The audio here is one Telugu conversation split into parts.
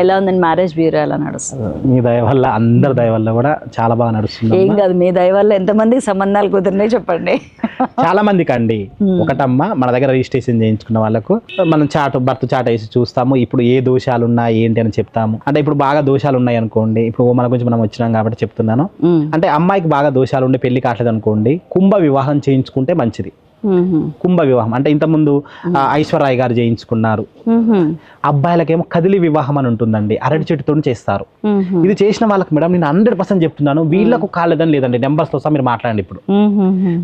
ఎలా ఉందండి మ్యారేజ్ బ్యూరో ఎలా నడుస్తుంది? మీ దయ వల్ల అందరి దయ వల్ల కూడా చాలా బాగా నడుస్తుంది ఏం కాదు మీ దయ వల్ల ఎంతమందికి సంబంధాలు కుదిరినాయి చెప్పండి. చాలా మందికి అండి. ఒకటమ్మ మన దగ్గర రిజిస్ట్రేషన్ చేయించుకున్న వాళ్ళకు మనం చాట్ బర్త్ చాట్ వేసి చూస్తాము ఇప్పుడు ఏ దోషాలు ఉన్నాయి ఏంటి అని చెప్తాము. అంటే ఇప్పుడు బాగా దోషాలు ఉన్నాయి అనుకోండి ఇప్పుడు మన గురించి మనం వచ్చినాం కాబట్టి చెప్తున్నాను. అంటే అమ్మాయికి బాగా దోషాలు ఉండి పెళ్ళి కావట్లేదు అనుకోండి కుంభ వివాహం చేయించుకుంటే మంచిది. కుంభ వివాహం అంటే ఇంతకుముందు ఆ, ఐశ్వర్రాయ్ గారు చేయించుకున్నారు. అబ్బాయిలకేమో కదిలి వివాహం అని ఉంటుందండి. అరటి చెట్టుతో చేస్తారు. ఇది చేసిన వాళ్ళకి మేడం నేను హండ్రెడ్ పర్సెంట్ చెప్తున్నాను. వీళ్ళకు కాలేదని లేదండి. నెంబర్స్తో సహా మీరు మాట్లాడండి ఇప్పుడు.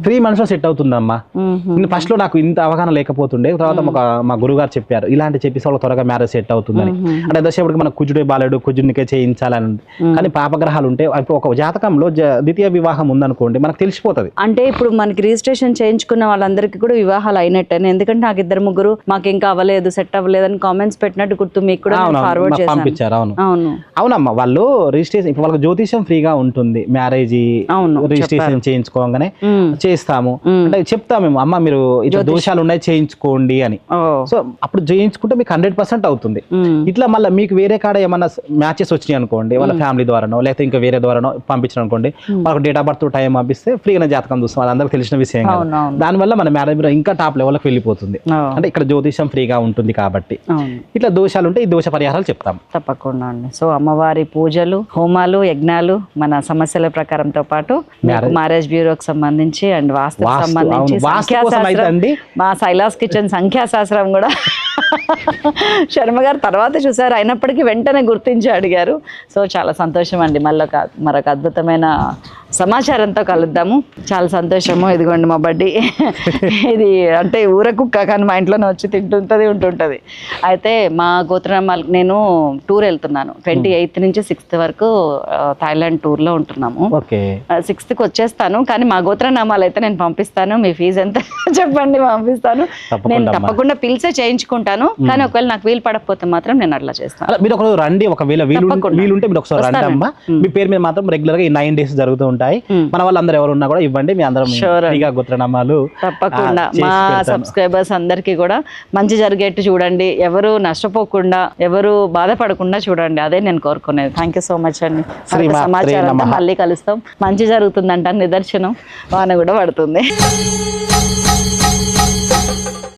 త్రీ మంత్స్లో సెట్ అవుతుందమ్మా. మ్మ్. నేను ఫస్ట్లో నాకు ఇంత అవగాహన లేకపోతుండే తర్వాత ఒక మా గురుగారు చెప్పారు. ఇలాంటి చెప్పేసి వాళ్ళకి త్వరగా మ్యారేజ్ సెట్ అవుతుందని. అంటే దశపటికి మన కుజుడే బాలేడు కుజునికే చేయించాలని. కానీ పాపగ్రహాలు ఉంటే ఇప్పుడు ఒక జాతకంలో ద్వితీయ వివాహం ఉందనుకోండి మనకు తెలిసిపోతుంది. అంటే ఇప్పుడు మనకి రిజిస్ట్రేషన్ చేయించుకున్న వాళ్ళందరికీ కూడా వివాహాలు అయినట్టే ఎందుకంటే నాకు ఇద్దరు ముగ్గురు మాకు ఇంకా అవ్వలేదు సెట్ అవ్వలేదు అని కామెంట్స్ పెట్టినట్టు గుర్తు మీకు కూడా ఫార్వర్డ్ పంపించారు అవును. అవును. అవునమ్మా వాళ్ళు రిజిస్ట్రేషన్ ఇప్పుడు వాళ్ళకి జ్యోతిషం ఫ్రీగా ఉంటుంది. మ్యారేజ్ అవును, రిజిస్ట్రేషన్ చేయించుకోగానే. చేస్తాము. అంటే చెప్తాము మేము అమ్మ మీరు ఇట్లా దోషాలు ఉన్నాయి చేయించుకోండి అని. సో అప్పుడు చేయించుకుంటే మీకు హండ్రెడ్ పర్సెంట్ అవుతుంది. ఇట్లా మళ్ళీ మీకు వేరే కాడ ఏమన్నా మ్యాచెస్ వచ్చినాయి అనుకోండి వాళ్ళ ఫ్యామిలీ ద్వారానో లేకపోతే ఇంకా వేరే ద్వారానో పంపించిన అనుకోండి వాళ్ళకి డేట్ ఆఫ్ బర్త్ టైం పంపిస్తే ఫ్రీగా జాతకం చూస్తాం. అది అందరికి తెలిసిన విషయం కదా. దానివల్ల మన మ్యారేజ్ ఇంకా టాప్ లెవెల్కి వెళ్ళిపోతుంది. అంటే ఇక్కడ జ్యోతిషం ఫ్రీగా ఉంటుంది కాబట్టి. ఇట్లా దోషాలు ఉంటే ఈ దోష పరిహారాలు చెప్తాం. తప్పకుండా అండి. సో అమ్మవారి పూజలు హోమాలు యజ్ఞాలు మన సమస్యల ప్రకారంతో పాటు మ్యారేజ్ బ్యూరోకి సంబంధించి అండ్ వాస్తు వాస్తు, సంబంధించి. మా సైలాస్ కిచెన్ సంఖ్యాశాస్త్రం కూడా శర్మ గారు తర్వాత చూసారు. అయినప్పటికీ వెంటనే గుర్తించి అడిగారు. సో చాలా సంతోషం అండి. మళ్ళీ ఒక మరొక అద్భుతమైన సమాచారంతో కలుద్దాము. చాలా సంతోషము. ఇదిగోండి మా బడ్డీ. ఇది అంటే ఊర కుక్క కానీ మా ఇంట్లోనే వచ్చి తింటుంటుంది ఉంటుంటుంది. అయితే మా గోత్రనామాలు నేను టూర్ వెళ్తున్నాను. ట్వంటీ ఎయిత్ నుంచి సిక్స్త్ వరకు థాయిలాండ్ టూర్లో ఉంటున్నాము. ఓకే. సిక్స్త్కి వచ్చేస్తాను. కానీ మా గోత్రనామాలు అయితే నేను పంపిస్తాను. మీ ఫీజు ఎంత? చెప్పండి పంపిస్తాను. నేను. తప్పకుండా పిలిచే చేయించుకుంటాను. కానీ ఒకవేళ నాకు వీలు పడకపోతే మాత్రం నేను అట్లా చేస్తాను. మీరు ఒకరోజు రండి ఒకవేళ వీలు. వీలుంటే మీరు ఒకసారి రండి. అమ్మా మీ పేరు మీద మాత్రం రెగ్యులర్గా ఈ నైన్ డేస్ జరుగుతూ ఉంటాయి. మన వాళ్ళందరూ ఎవరు ఉన్నా కూడా ఇవ్వండి మీ అందరం గోత్రనామాలు తప్పకుండా. మా. సబ్స్క్రైబర్స్ అందరికీ కూడా మంచి జరిగేట్టు చూడండి. ఎవరు నష్టపోకుండా ఎవరు బాధపడకుండా చూడండి. అదే నేను కోరుకునేది. థ్యాంక్ యూ సో మచ్ అండి. నమః. మళ్ళీ కలుస్తాం. మంచి జరుగుతుందంట నిదర్శనం. వాన కూడా పడుతుంది.